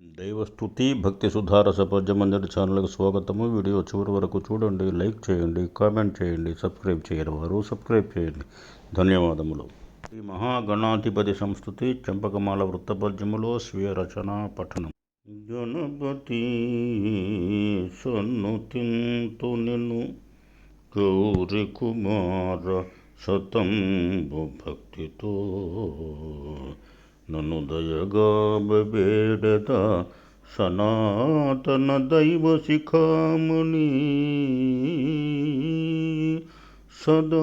దైవస్థుతి భక్తి సుధారస పద్యమంజరి ఛానల్కి స్వాగతము. వీడియో చివరి వరకు చూడండి లైక్ చేయండి కామెంట్ చేయండి సబ్స్క్రైబ్ చేయని వారు సబ్స్క్రైబ్ చేయండి. ధన్యవాదములు. ఈ మహాగణాధిపతి సంస్కృతి చంపకమాల వృత్తపద్యములో స్వీయ రచన పఠనం. గణపతి సన్నుతింతు నిన్ను గౌరి కుమార శతంబు భక్తితో నన్ను దయగా సనాతన దైవ శిఖాముని సదా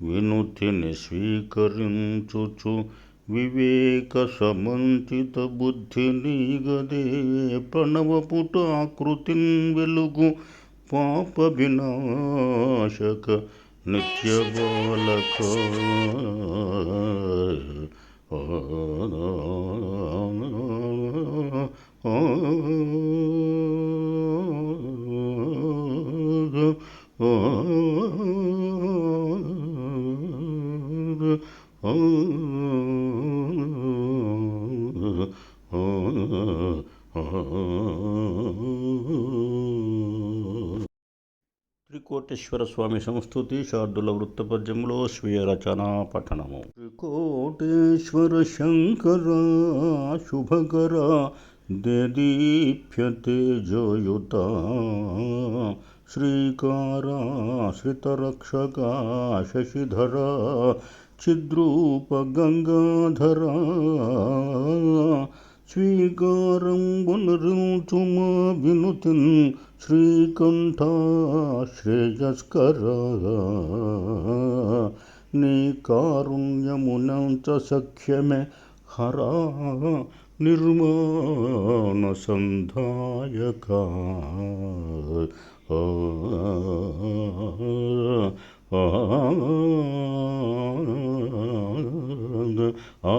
వినుతిని స్వీకరించుచు వివేక సమంచిత బుద్ధిని గదే ప్రణవపుట ఆకృతిన్ వెలుగు పాప వినాశక ನೃತ್ಯ ಬೋಲಕೋ Oh, కోటేశ్వర స్వామి సంస్థుతి శార్దుల వృత్తపద్యంలో స్వీయ రచన పఠనము. త్రికోటేశ్వర శంకర శుభకర దేదీప్యతే శ్రీకార శ్రితరక్షక శశిధర చిద్రూప గంగాధర స్వీకారం పునరుచుమా వినుతిన్ శ్రీకంఠ శ్రేయస్కర నీ కారుణ్యమునంత సఖ్యమే హరా నిర్మాణ సంధాయక. ఆ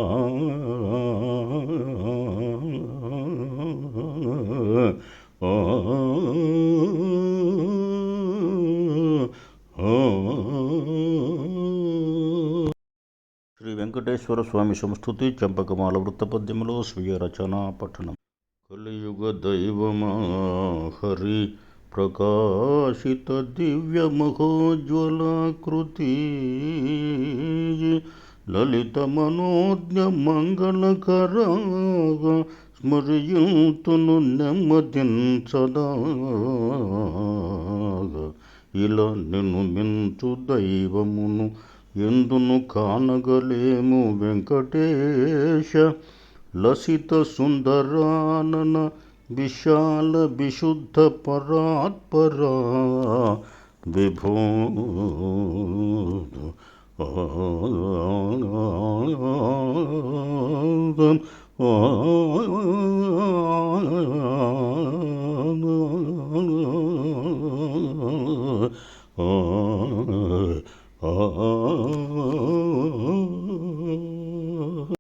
శ్రీ వెంకటేశ్వర స్వామి సంస్థుతి చంపకమాల వృత్తపద్యములో స్వీయ రచనా పఠనం. కలియుగ దైవమా హరి ప్రకాశిత దివ్య మహోజ్వలాకృతి. లలిత మనోజ్ఞ మంగళకర స్మరియుతును నెమ్మదించదా ఇలా నిన్ను మించు దైవమును ఎందును కానగలేము వెంకటేశ లసిత సుందరానన విశాల విశుద్ధ పరాత్పరా విభో oh, oh, oh, oh.